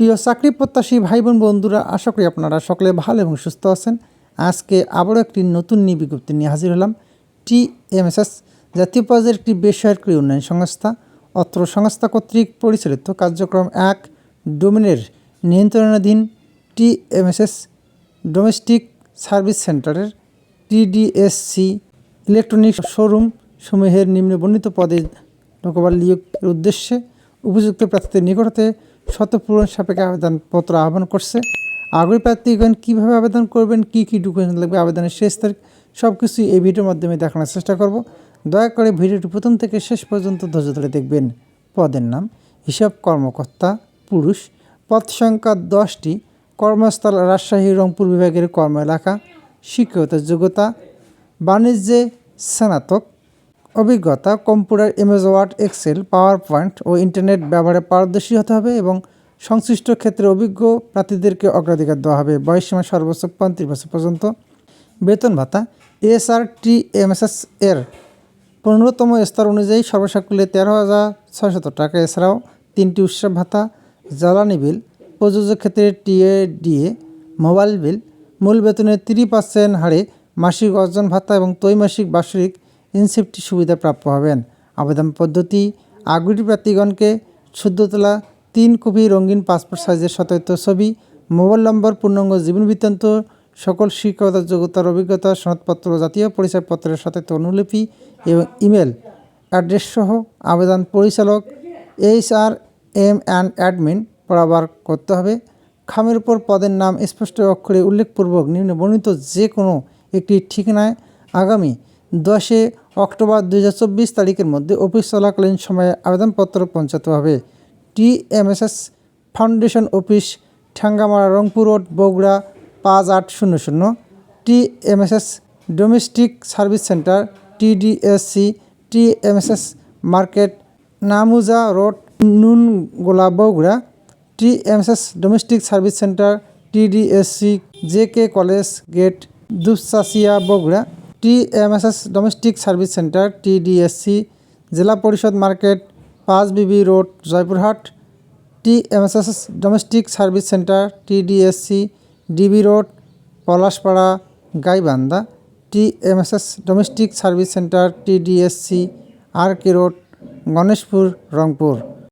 প্রিয় চাকরি প্রত্যাশী ভাই বোন বন্ধুরা, আশা করি আপনারা সকলে ভালো এবং সুস্থ আছেন। আজকে আবারও একটি নতুন নিয়োগ বিজ্ঞপ্তি নিয়ে হাজির হলাম টি টিএমএসএস, জাতীয় পর্যায়ের একটি বেসরকারি উন্নয়ন সংস্থা, অত্র সংস্থা কর্তৃক পরিচালিত কার্যক্রম এক, ডোমিনের নিয়ন্ত্রণাধীন টি টিএমএসএস ডোমেস্টিক সার্ভিস সেন্টারের টিডিএসসি ইলেকট্রনিক্স শোরুম সমূহের নিম্নবর্ণিত পদে লোকবল নিয়োগের উদ্দেশ্যে উপযুক্ত প্রার্থীদের নিকট হতে শতপূরণ সাপেক্ষে আবেদনপত্র আহ্বান করছে। আগ্রহী প্রার্থীগণ কীভাবে আবেদন করবেন, কী কী ডকুমেন্ট লাগবে, আবেদনের শেষ তারিখ সব কিছুই এই ভিডিওর মাধ্যমে দেখানোর চেষ্টা করব। দয়া করে ভিডিওটি প্রথম থেকে শেষ পর্যন্ত ধৈর্য ধরে দেখবেন। পদের নাম, হিসাব কর্মকর্তা, পুরুষ, পদ সংখ্যা দশটি, কর্মস্থল রাজশাহী, রংপুর বিভাগের কর্ম এলাকা শিক্ষকতার যোগ্যতা, বাণিজ্যে স্নাতক অভিজ্ঞতা, computer M S word, excel power point ও ইন্টারনেট ব্যবহারে পারদর্শী হতে হবে এবং সংশ্লিষ্ট ক্ষেত্রে অভিজ্ঞ প্রার্থীদেরকে অগ্রাধিকার দেওয়া হবে। বয়সসীমা সর্বোচ্চ পঁয়ত্রিশ বছর পর্যন্ত। বেতন ভাতা এসআর টি এমএসএস এর পনেরোতম স্তর অনুযায়ী সর্বসাকুল্যে তেরো হাজার ছয়শত টাকা। এছাড়াও তিনটি উৎসব ভাতা, জ্বালানি বিল প্রযোজক ক্ষেত্রে টিএডিএ মোবাইল বিল, মূল বেতনের তিরিশ পার্সেন্ট হারে মাসিক অর্জন ভাতা এবং ত্রৈমাসিক বার্ষিক ইনসেপ্টি সুবিধা প্রাপ্য হবেন। আবেদন পদ্ধতি, আগ্রহী প্রার্থীগণকে শুদ্ধ তিন কপি রঙিন পাসপোর্ট সাইজের সতর্ক ছবি, মোবাইল নম্বর, পূর্ণাঙ্গ জীবন বৃত্তান্ত, সকল শিক্ষকতার যোগ্যতার অভিজ্ঞতা, সনদপত্র, জাতীয় পরিচয়পত্রের সাথে অনুলিপি এবং ইমেল অ্যাড্রেস সহ আবেদন পরিচালক, H R M and admin বরাবর করতে হবে। খামের উপর পদের নাম স্পষ্ট অক্ষরে উল্লেখপূর্বক নিম্ন বর্ণিত যে কোনো একটি ঠিকানায় আগামী দশে অক্টোবর দু হাজার চব্বিশ তারিখের মধ্যে অফিস চলাকালীন সময়ে আবেদনপত্র পৌঁছাতে হবে। TMSS foundation office Thengamara Rangpur road, Bogura পাঁচ আট শূন্য শূন্য। TMSS domestic service center TDSC TMSS market, Namuja road, Nungola, Bogura. TMSS domestic service center TDSC J K college gate, Dupchanchia, Bogura. TMSS domestic service center, TDSC, Zila Parishad market, Panchbibi road, Joypurhat, TMSS domestic service center, TDSC, DB road, Palashpara, Gaibandha, TMSS domestic service center, TDSC R K road, Ganeshpur, Rangpur.